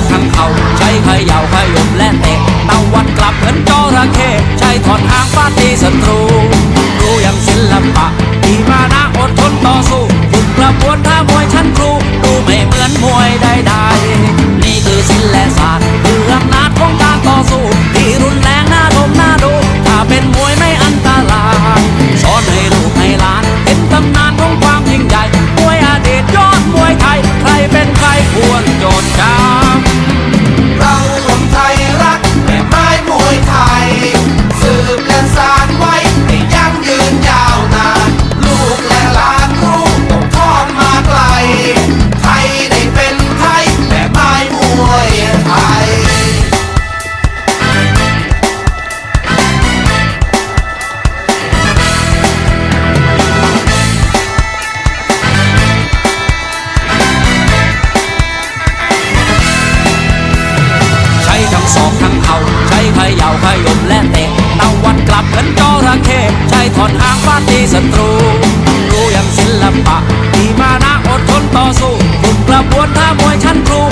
อกทั้งเขาใช้เขย่าขยมและเตะตะวันกลับเหมือนจระเข้ใช้ถอนหางฟาตี ยาวขยมและเตะตะวันกลับกันจระเข้ใช้ถอนหางฟาดตีศัตรู รู้อย่างศิลปะมีมานะอดทนต่อสู้คุมกระบวนท่ามวยชั้นครู